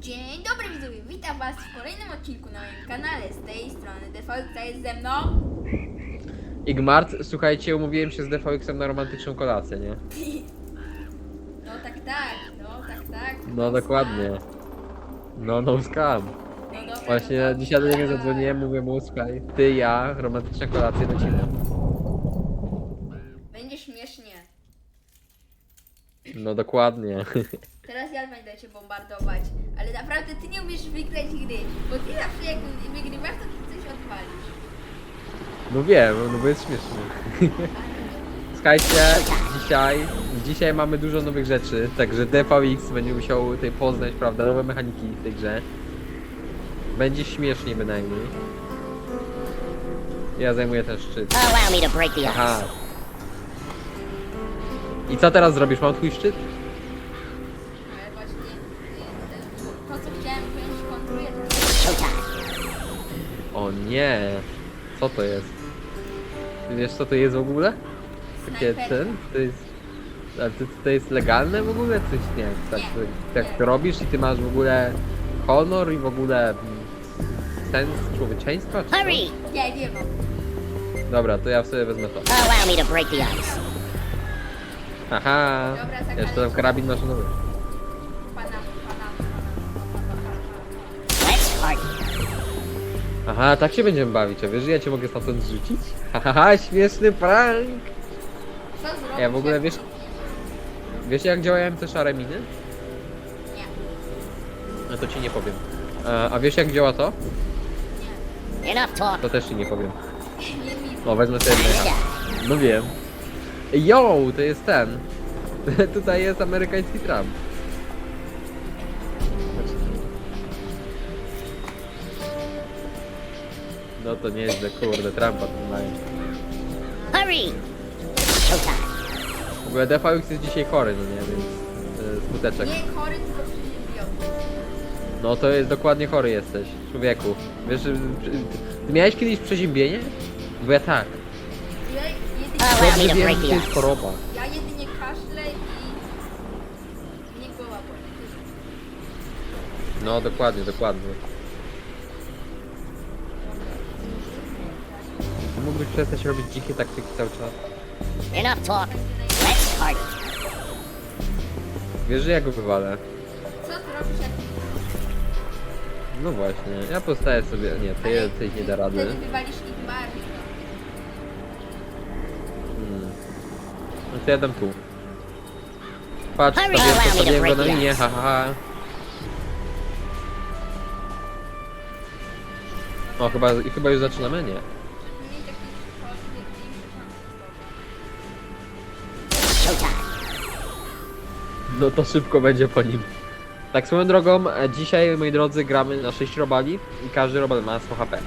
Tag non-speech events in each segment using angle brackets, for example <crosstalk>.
Dzień dobry widzowie, witam was w kolejnym odcinku na moim kanale. Z tej strony Defaulta jest ze mną. Igmart, słuchajcie, umówiłem się z DVX-em na romantyczną kolację, nie? No tak, tak, no tak, tak. No dokładnie. No, no scam. No dobra, Właśnie no to- dzisiaj do niego zadzwoniłem, mówię mu, słuchaj, ty, ja, romantyczna kolacja, lecimy. Będzie śmiesznie. No dokładnie. Teraz ja będę cię bombardować. Ale naprawdę ty nie umiesz wygrać gry. Bo ty zawsze jak wygrywasz, to ty coś odwalisz. No wiem, no bo jest śmiesznie. <laughs> Słuchajcie, dzisiaj, dzisiaj mamy dużo nowych rzeczy, także DVX będzie musiał tutaj poznać, prawda, nowe mechaniki w tej grze. Będzie śmieszniej bynajmniej. Ja zajmuję ten szczyt. Allow me to break the Aha. I co teraz zrobisz? Mam twój szczyt? Nie. Co to jest? Ty Wiesz co to jest w ogóle? Takie Snajperka. ten? To jest... To, to jest legalne w ogóle? Coś nie tak, Nie, tak nie. robisz i ty masz w ogóle honor i w ogóle mm, sens człowieczeństwa? Czy co? Hurry! Nie, nie mam. Dobra, to ja sobie wezmę to. Allow me to break the ice. Haha. Dobra. Jeszcze tam karabin maszynowy. Aha, tak się będziemy bawić, a wiesz, że ja cię mogę stamtąd zrzucić? Haha, śmieszny prank! Co zrobić? Ja w ogóle jak- wiesz- Wiesz jak działają te szare miny? Nie, No to ci nie powiem. A, a wiesz jak działa to? Enough talk. To też ci nie powiem. nie mi. O, wezmę sobie. No wiem. Yo, to jest ten. <laughs> Tutaj jest amerykański Trump. No to nieźle, kurde, Trumpa tu mają. Hurry! Showtime. W ogóle DVX jest dzisiaj chory, no nie, więc e, smuteczek. Nie chory, tylko przeziębiony. No to jest dokładnie chory jesteś, człowieku. Wiesz, że- ty miałeś kiedyś przeziębienie? Bo ja tak. Ja jedynie, Allow me wiem, to jest ice. choroba. ja jedynie kaszlę i nie głowa boli. No dokładnie, dokładnie. Mógłbyś przestać robić dzikie taktyki cały czas. Enough talk. Let's party. Wiesz, że ja go wywalę. Co ty robisz jak No właśnie, ja postaję sobie... Nie, ty, ty nie da rady. Wtedy wywalisz ich bardziej. Hmm. No to ja dam tu. Patrz, Hurry, sobie allow me to postawiłem go break na linię, ha, ha. O, chyba, i chyba już zaczynamy? Nie. No to szybko będzie po nim. Tak swoją drogą, e, dzisiaj moi drodzy gramy na 6 robali i każdy robal ma 100 HP.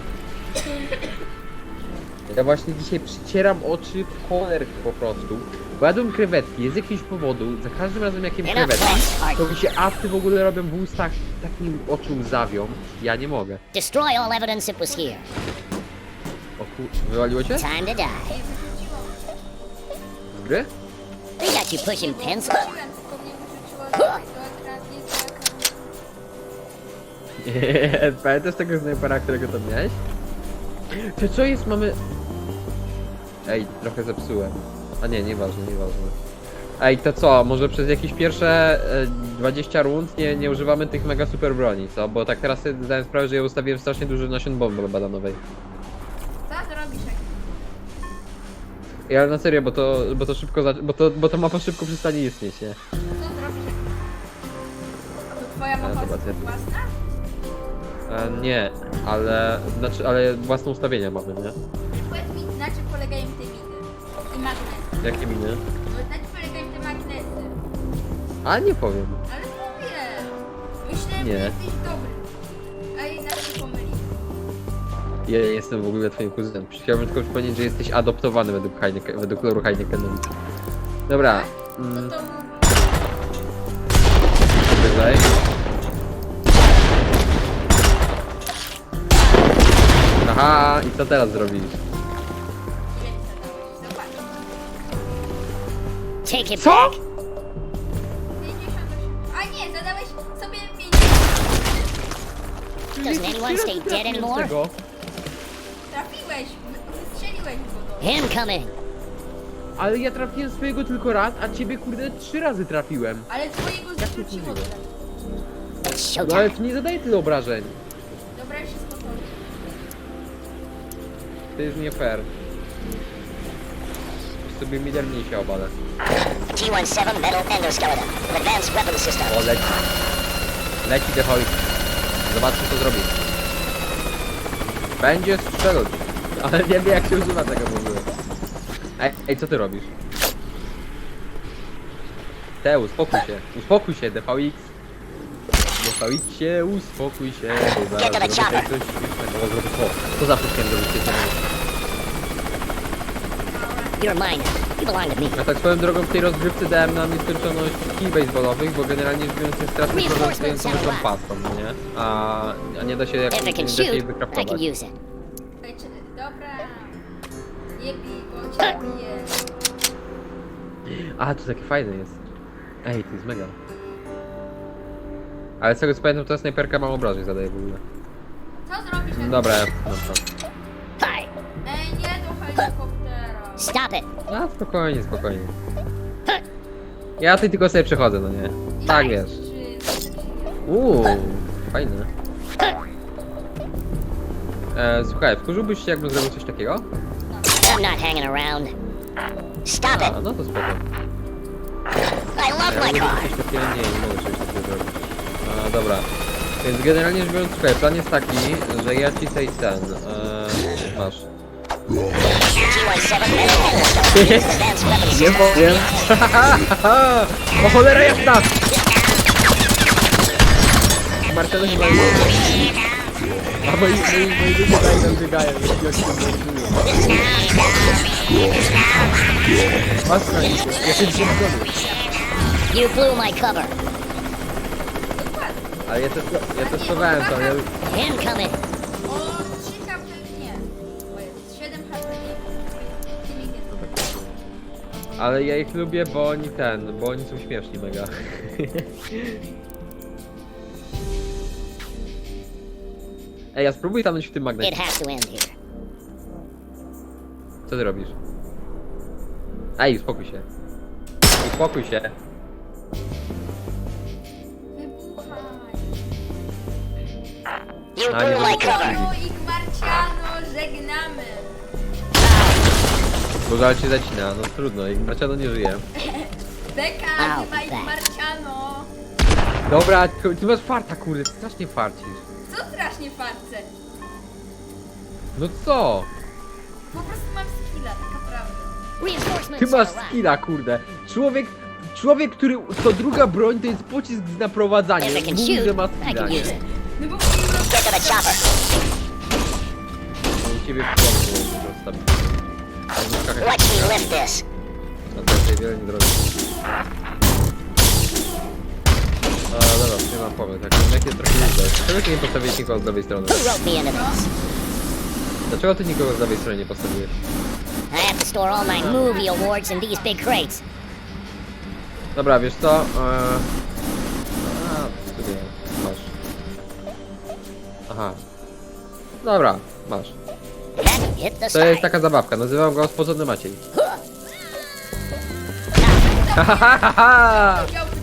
Ja właśnie dzisiaj przycieram oczy w cholerkę po prostu. Bo jadłem krewetki, z jakiegoś powodu, za każdym razem jak jem Enough krewetki, to mi się afty w ogóle robią w ustach, takim oczu łzawią. Ja nie mogę. Destroy all evidence it was here. O kur... Wywaliło cię? Time to die. Z gry? They got you pushing pencil. Nie <laughs> pamiętasz tego snajpera, którego to miałeś? To co jest, mamy... Ej, trochę zepsułem. A nie, nieważne, nieważne. Ej, to co, może przez jakieś pierwsze e, 20 rund nie, nie używamy tych mega super broni, co? Bo tak teraz sobie zdałem sprawę, że ja ustawiłem strasznie dużo nasion bomby badanowej. Co zrobisz jak... Ja na serio, bo to, bo to szybko, za, bo to, bo to mapa szybko przestanie istnieć, nie? Twoja Ja mapa zobaczę. własna? E, nie, ale, znaczy, ale własne ustawienia mamy, nie? Powiedz mi, na czym polegają te miny? I magnesy. Jakie miny? No na czym polegają te magnesy? A nie powiem. Ale mówię. Myślę, Nie. że jesteś dobry. A jednak się pomyliłem. Ja nie jestem w ogóle twoim kuzynem. Chciałbym tylko przypomnieć, że jesteś adoptowany według, Heineken, według loru Heinekena. Dobra, No mm, to... wyżej. Aha, i co teraz zrobisz? Take it Co? back. 58. A nie, zadałeś sobie 50. Doesn't anyone stay dead anymore? tego. Trafiłeś, wy- wystrzeliłeś go. Incoming. Ale ja trafiłem swojego tylko raz, a ciebie kurde trzy razy trafiłem. Ale twojego zrzuciło. It's No ale showtime. to nie zadaje tyle obrażeń. To jest nie fair. Sobie mierniejsze obalę. T-17 metal endoskeleton. Advanced weapon system. O, leci. Leci deholik. Zobaczmy co zrobi. Będzie strzelać. Ale nie wiem jak się używa tego w ogóle. Ej, ej, co ty robisz? Te, uspokój się. Uspokój się, DVX. DVX się, uspokój się. bo zaraz the zrobię coś śmiesznego. O, zrobię- O, co za puszkiem zrobić tej samej. You're mine. You belong to me. A tak swoją drogą w tej rozgrywce dałem nam nieskończoność kij baseballowych, bo generalnie rzecz biorąc jest straszny problem z Reinforcements tą pastą, no nie? A, a nie da się jak If I nie can da się jej shoot, I can wykraftować. use it. Ej, czy, dobra. Nie bij, bo cię bije. A, to takie fajne jest. Ej, to jest mega. Ale z tego co pamiętam, to snajperka mało obrażeń zadaje w ogóle. Co zrobisz jak... Dobra, dobra. Hi. Ej, nie do helikoptera. Stop it. A, spokojnie, spokojnie. Ja tutaj tylko sobie przechodzę, no nie? Tak wiesz. Uuu, fajne. E, słuchaj, wkurzyłbyś się jakbym zrobił coś takiego? I'm not hanging around. Stop it. A, no to spoko. I love Ja my mogę car. coś takiego, nie, nie mogę czegoś takiego zrobić. A, dobra. Więc generalnie rzecz biorąc, słuchaj, plan jest taki, że ja ci tej ten, e, masz. T-17 metal endoskeleton. with Advanced weapon Nie powiem. <laughs> o cholera jasna! Marcelo chyba jest. A moi, moi, moi ludzie tutaj nam biegają, jak jak się Maska, ja się dzisiaj zgodzę. You blew my cover. Ale ja, testo, ja testowałem to, ja, Incoming. O, 3 HP nie. O jest 7 HP nie. Czyli nie. ale ja ich lubię, bo oni ten, bo oni są śmieszni mega. <laughs> Ej, ja spróbuj tam w tym It magnecie. has to end here. Co ty robisz? Ej, uspokój się. Uspokój się. You I blew my cover. No i Marciano, żegnamy. Bo zaraz się zacina, no trudno, jak Marciano nie żyje. <laughs> Beka, Au, nie ma ich tak. Marciano. Dobra, ty, ty masz farta, kurde, strasznie farcisz. Co strasznie farce? No co? Po prostu mam skilla, tak naprawdę. Reinforcements Ty masz have arrived. skilla, kurde. Człowiek, człowiek, który, co druga broń to jest pocisk z naprowadzania. If I can Mówi, shoot, że ma I skilla, can nie? it. No bo Get to the chopper. No, u ciebie w. Watch me lift this. No wiele nie. A, dobra, nie mam pomysł, jak jak jest trochę źle. Dlaczego ty nie postawiłeś nikogo z lewej strony? Who me into this? Dlaczego ty nikogo z lewej strony nie postawiłeś? I have to store all my movie awards in these big crates. Dobra, wiesz co? Eee... Aha. Dobra, masz. To jest taka zabawka, nazywam go Spodzony Maciej.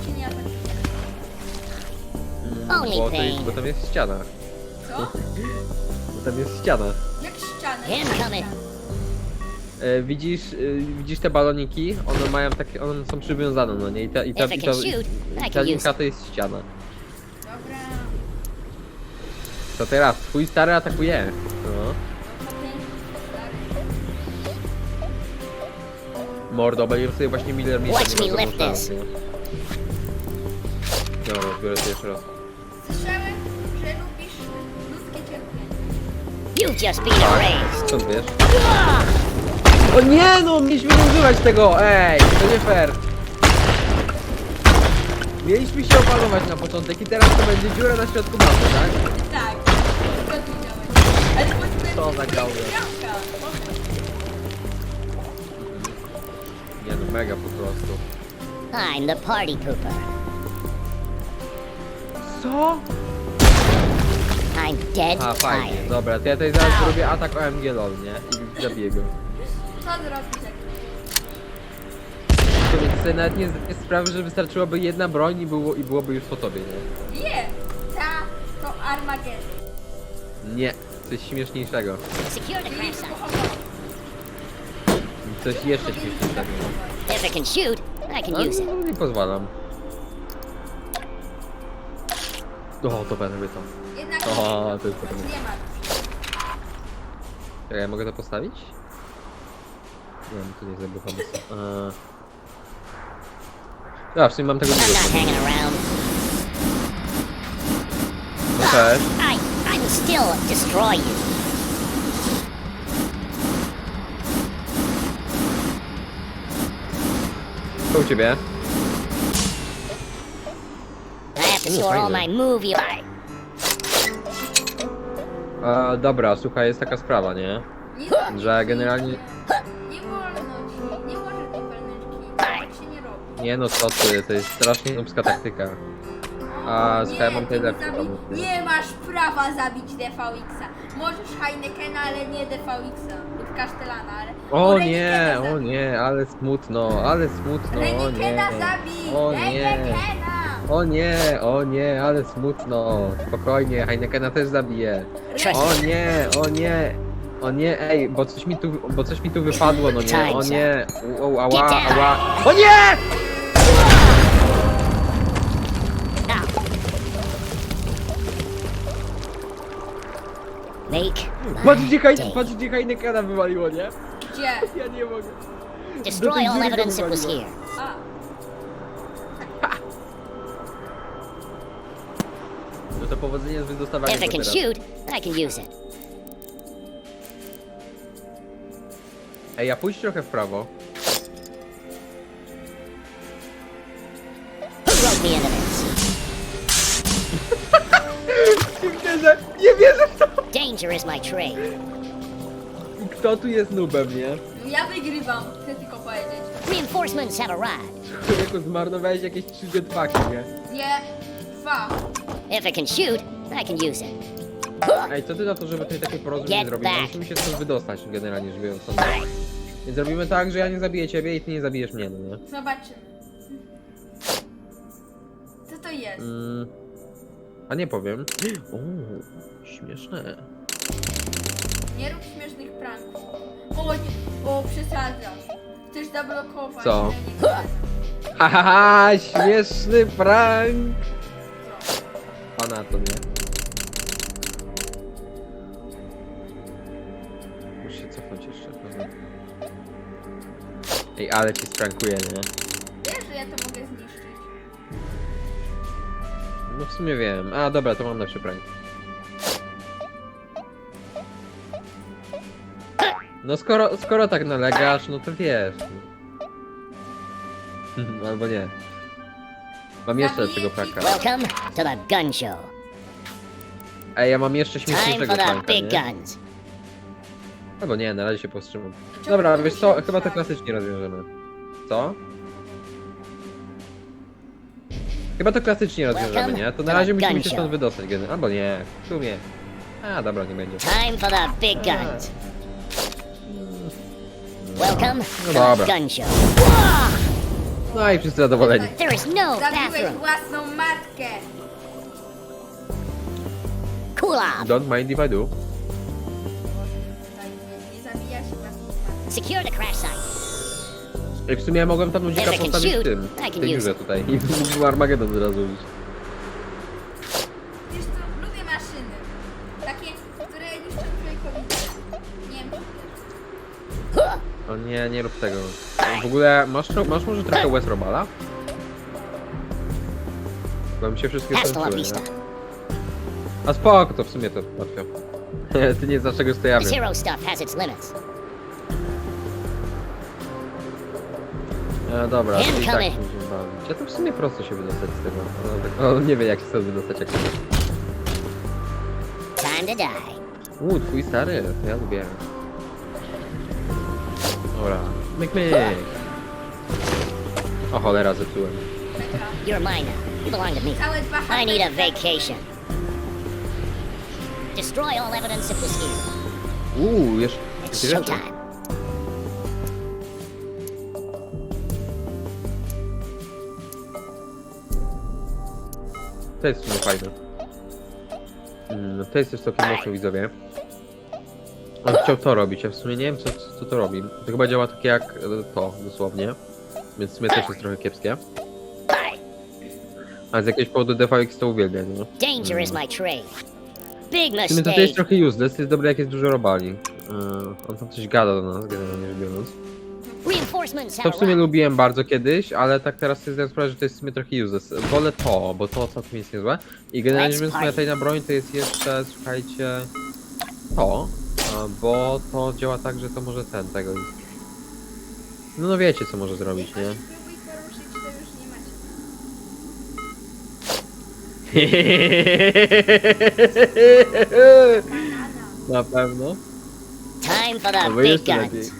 Cię nie atakuje. Only Bo, to jest, bo tam jest ściana. Co? <laughs> Bo tam jest ściana. Jak ścianę? Incoming. E, widzisz, e, widzisz te baloniki? One mają takie, one są przywiązane, no nie? I ta, i ta, If I i ta, can shoot, I i ta can use linka to jest ściana. Dobra. To teraz, twój stary atakuje. No. Mordo, będziemy sobie właśnie Miller Mission. Watch me lift this. Dobra, biorę to jeszcze raz. Słyszałem, że lubisz ludzkie cierpienie. You've just been erased. Skąd wiesz? O nie no, mieliśmy nie używać tego, ej, to nie fair. Mieliśmy się opanować na początek i teraz to będzie dziura na środku mapy, tak? Tak. To za gałę. działka. Nie no, mega po prostu. I'm the party pooper. Co? I'm dead A, fajnie, tired. dobra, to ja tutaj zaraz zrobię atak OMG LOL, nie? I zabiję go. Co zrobić jak... To więc sobie nawet nie zdaję sprawy, że wystarczyłoby jedna broń i, było, i byłoby już po tobie, nie? Nie! Ta to Armageddon. Nie, coś śmieszniejszego. Secure the crash site. Coś jeszcze śmieszniejszego. If it can shoot, I can No, use it. no, nie pozwalam. O, to będę to. Jednak O, to jest dobre. nie ma. Czekaj, ja mogę to postawić? Nie wiem, to nie jest dobry pomysł. Eee... Ja, w sumie mam tego I'm dużo. not hanging around. No też. Still destroy you. Co u ciebie? I have to store all my movie art. E, dobra, słuchaj, jest taka sprawa, nie? Nie, Że generalnie- Nie wolno ci, nie możesz. Tak się nie robi. Nie no, co ty, to jest strasznie nubska taktyka. A, nie, słuchaj, mam ty nie zabi- nie? Masz prawa zabić DVX-a. Możesz Heinekena, ale nie DVX-a. Lub Kasztelana, ale... O nie, o nie, ale smutno, ale smutno, o nie. Zabij! O nie. O nie, o nie, ale smutno. Spokojnie, Heinekena też. Trust O nie, o nie. O nie, ej, bo coś mi tu, bo coś mi tu wypadło, no nie, o nie. O, ała, ała. O nie! Patrz gdzie, day. patrz gdzie Heinekena wywaliło, nie? Gdzie? <laughs> Ja nie mogę. Destroy all evidence it was here. A, <laughs> No to powodzenia z wydostawaniem If it go can teraz. shoot, I can use it. Ej, ja pójść trochę w prawo. Danger is my trade. Kto tu jest nubem, nie? ja wygrywam, chcę tylko powiedzieć. Reinforcements have arrived. Człowieku, zmarnowałeś jakieś 3 jetpacki, nie? Nie, dwa. If it can shoot, I can use it. Ej, co ty na to, żeby tutaj takie porozumienie Get zrobić? No, back. Musimy się stąd wydostać, generalnie rzecz biorąc. stąd. Więc zrobimy tak, że ja nie zabiję ciebie i ty nie zabijesz mnie, no nie? Zobaczymy. Co to jest? Mm. A nie powiem. <gasps> O, śmieszne. Nie rób śmiesznych pranków. O, nie, o przesadzasz. Chcesz zablokować. Co? ale nie <laughs> chcę. Hahaha, śmieszny prank! Pana to nie. Muszę się cofnąć jeszcze. Ej, ale ci sprankuję, nie? Wiesz, że ja to mogę zniszczyć. No w sumie wiem. A dobra, to mam lepszy prank. No skoro, skoro tak nalegasz, no to wiesz. no. <laughs> Albo nie. Mam jeszcze lepszego pranka. Welcome to the gun show. Ej, ja mam jeszcze Time śmieszniejszego for the pranka, big nie? guns. Albo nie, na razie się powstrzymam. Dobra, wiesz co, chyba to klasycznie rozwiążemy. Co? Chyba to klasycznie rozwiążemy, nie? To na razie musimy się stąd wydostać, geny. Albo nie, w sumie. A, dobra, nie będzie. Time for the big guns. Welcome to dobra. the gun show. No i wszyscy zadowoleni. There is no Zabiłeś bathroom. własną matkę. Cool off. Don't mind if I do. Nie, nie zabija się własną matkę. Secure the crash site. I w sumie ja mogłem tam ludzika postawić w shoot, tym, I can w tej dziurze tutaj. I <laughs> Armagedon zrazu iść. Nie, nie rób tego. W ogóle, masz, masz może trochę West Robala? Bo mi się wszystkie la skończyły, nie? A spoko, to w sumie to łatwo. <laughs> Ty nie znasz ja This wiem. hero stuff has its limits. E, dobra, to i tak Incoming. będziemy bawić. Ja to w sumie prosto się wydostać z tego. On, tak, on nie wie jak się stąd wydostać jak. Time to die. Uuu, twój stary, to ja lubię. Dobra, myk myk. O cholera, zepsułem. You're mine now. You belong to me. I need a vacation. destroy all evidence of the scheme. Uuu, jeszcze... It's rzeczy. showtime. To jest sumie fajne. Mm, to jest też całkiem mocno widzowie. On chciał to robić, a w sumie nie wiem co, co to robi. To chyba działa tak jak e, to, dosłownie. Więc w sumie też jest trochę kiepskie. A z jakiegoś powodu DVX to uwielbia, nie? Danger is my trade. Big W sumie to, to jest mistake. trochę useless, to jest dobre jak jest dużo robali. Yy, on tam coś gada do nas, generalnie rzecz biorąc. Reinforcements To w sumie lubiłem bardzo kiedyś, ale tak teraz sobie zdaję sprawę, że to jest w sumie trochę useless. Wolę to, bo to całkiem jest niezłe. I generalnie rzecz biorąc, moja tajna broń to jest jeszcze, słuchajcie, to, a, bo to działa tak, że to może ten, tego... No, no wiecie, co może zrobić, nie? Spróbuj poruszyć, to już nie macie. Na pewno. Time for the big jeszcze lepiej. guns.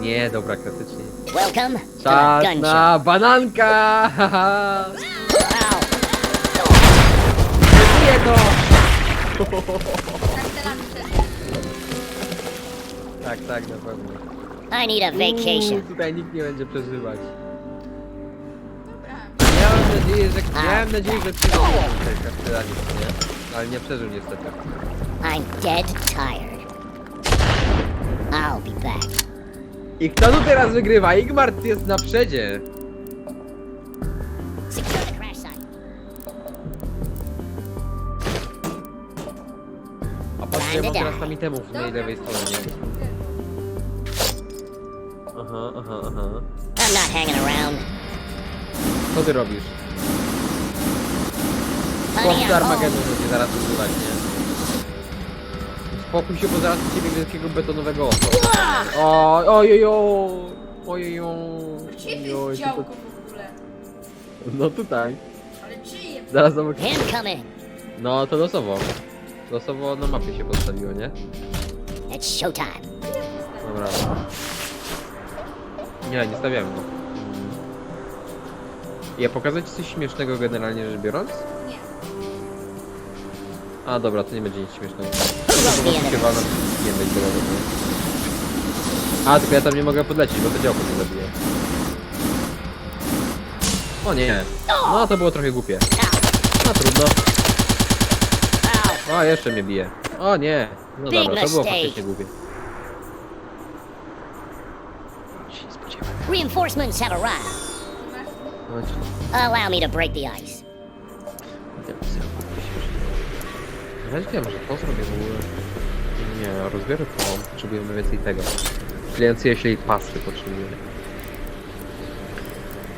Nie, dobra, klasycznie. Welcome to the Czas gun show. na bananka! haha. Ow. To! <laughs> Tak, tak, na pewno. I need a vacation. Uuu, tutaj nikt nie będzie przeżywać. Miałem nadzieję, że... Miałem nadzieję, że przeżył tej kastellanii, nie? Ale nie przeżył niestety. I'm dead tired. I'll be back. I kto tu teraz wygrywa? Igmar jest na przedzie. Secure the crash site. A patrzcie, ja mam teraz tam itemów z mojej lewej stronie. nie? Aha, aha. I'm not hanging around. Co ty robisz? Chłopcy Armagedon będzie zaraz używać, nie? Spokój się, bo zaraz ciebie wielkiego betonowego oka. Oj, oj, oj, oj, oj, Gdzie to oj, jest tylko- działko w ogóle? No tutaj. Ale czyje? Zaraz zobacz. Incoming. No to losowo. Losowo na mapie się postawiło, nie? It's showtime. Dobra. Nie, nie stawiamy go. Ja pokazać ci coś śmiesznego generalnie rzecz biorąc? Nie. A dobra, to nie będzie nic śmiesznego. Chyba nie będzie. A, tylko ja tam nie mogę podlecieć, bo to działko mnie zabije. O nie. No to było trochę głupie. No trudno. O, jeszcze mnie bije. O nie. No dobra, to było faktycznie głupie. Się nie spodziewałem. Reinforcements have arrived. Allow me to break the ice. Razie wiem, że to zrobię w ogóle. Nie, rozbiorę to. Potrzebujemy więcej tego. Klejącej się pasty potrzebujemy.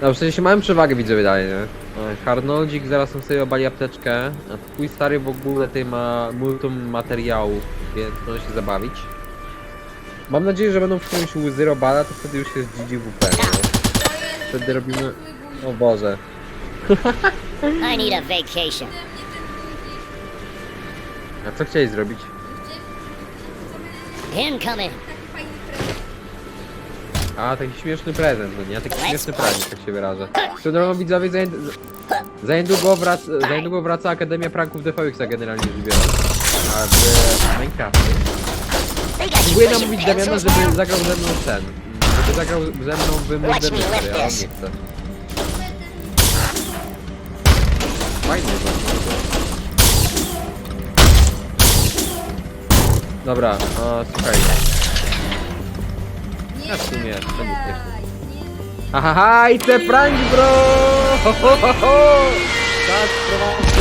No, w sensie mamy przewagę widzowie dalej, nie? E, Harnoldzik zaraz nam sobie obali apteczkę. A twój stary w ogóle tutaj ma multum materiałów, więc może się zabawić. Mam nadzieję, że będą w którymś łzy robala, to wtedy już jest GGWP, nie? Wtedy robimy... O Boże. <laughs> I need a vacation. A co chciałeś zrobić? Incoming. A, taki śmieszny prezent, no nie? Taki śmieszny prezent, tak się wyrażę. Swoją drogą widzowie, za, za, niedługo za niedługo wraca Akademia Pranków DVX-a generalnie rzecz biorąc. A w Minecrafcie. Próbuję namówić Damiana, żeby zagrał ze mną ten. Żeby zagrał ze mną w Murder Watch me Mystery, lift ale on nie chce. Fajnie właśnie. Dobra, a, słuchaj. Ja w sumie będę zabijaj, śmieszny. nie Hahaha, i te prank bro! Ho, ho, ho, ho! Prowadzić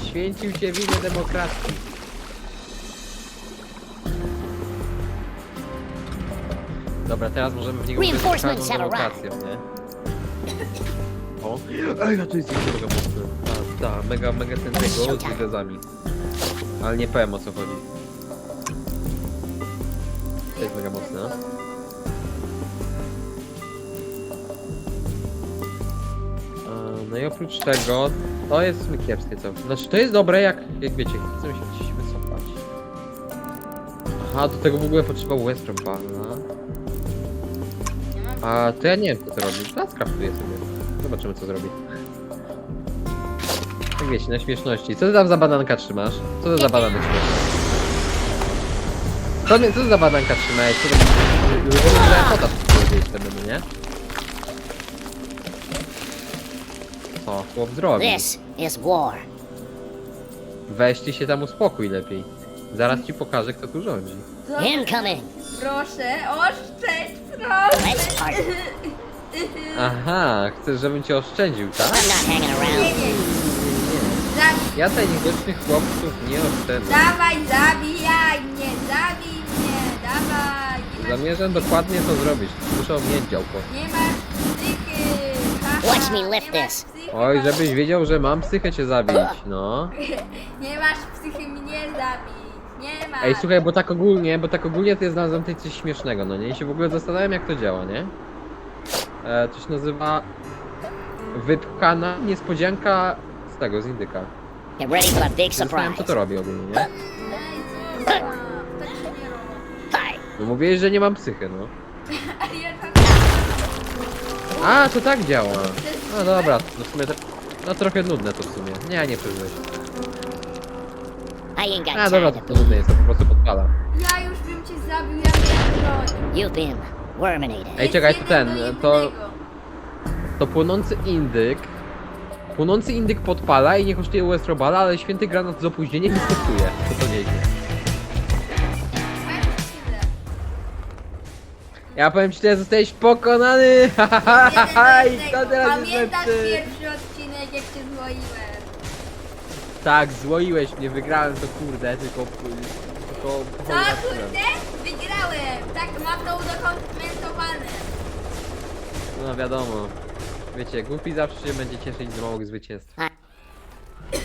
Poświęcił się w imię demokracji. Dobra, teraz możemy w niego wejść Reinforcements pełną have demokracją, nie? O, ej, no to jest jeszcze mega mocne. Ta, ta, mega, mega ten tego z gwiazdami. Ale nie powiem o co chodzi. To jest mega mocne. No i oprócz tego, to jest kiepskie co. Znaczy to jest dobre jak, jak wiecie, chcemy się gdzieś wycofać. A, do tego w ogóle potrzeba mam. A, to ja nie wiem co to robi. Ja skraftuję sobie. Zobaczymy co zrobi. Tak wiecie, na śmieszności. Co ty tam za badanka trzymasz? Co to za badanek trzymasz? Co, co za badanka trzymałeś? Co to kota powiedzieć wtedy, no nie? Co? Chłop zrobił. This is war. Weź ty się tam uspokój lepiej. Zaraz ci pokażę kto tu rządzi. Co? Incoming. Proszę, oszczędź, proszę. Let's party. Aha, chcesz żebym cię oszczędził, tak? I'm not hanging Nie, around. nie. Ja tej niegrzecznych chłopców nie oszczędzę. dawaj, zabijaj mnie, zabij mnie, dawaj. Nie masz, Zamierzam dokładnie to zrobić. Muszę mieć działko. nie masz Watch me lift this. Oj, żebyś wiedział, że mam psychę cię zabić, no. Nie masz psychy mnie zabić. Nie masz. Ej, słuchaj, bo tak ogólnie, bo tak ogólnie to jest znalazłem tutaj coś śmiesznego, no nie? I się w ogóle zastanawiam jak to działa, nie? E, to się nazywa wypchana niespodzianka z tego, z indyka. Get ready for a big Zastanawiam co surprise. to robi ogólnie, nie? Ej, co za... Tak się nie robi. Hi. No mówiłeś, że nie mam psychy, no. <laughs> Ja tam... A, to tak działa. No dobra, no w sumie to... No trochę nudne to w sumie. Nie, nie. I ain't got A dobra, time to, to to nudne jest, to po prostu podpala. Ja już bym cię zabił, ja miałem broń. You've been worminated. Ej, czekaj, to ten, to-. To płonący indyk. Płonący indyk podpala i nie kosztuje Westrobala, ale święty granat z opóźnieniem nie kosztuje. To to nieźle. Ja powiem ci, że zostałeś pokonany! <laughs> Ha, ha, ha, ha, ha, Jeden I teraz jest Pamiętasz lepszy. pierwszy odcinek, jak cię złoiłem? Tak, złoiłeś mnie, wygrałem to kurde, tylko... tylko Co kurde? Wygrałem! Tak mam to udokumentowane. No wiadomo. Wiecie, głupi zawsze się będzie cieszyć z małych zwycięstw. I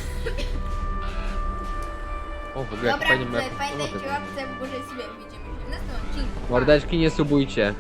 O, w ogóle jak Dobra, fajnie ma... pamiętajcie łapce w górze i sobie widzimy Mordeczki nie subujcie.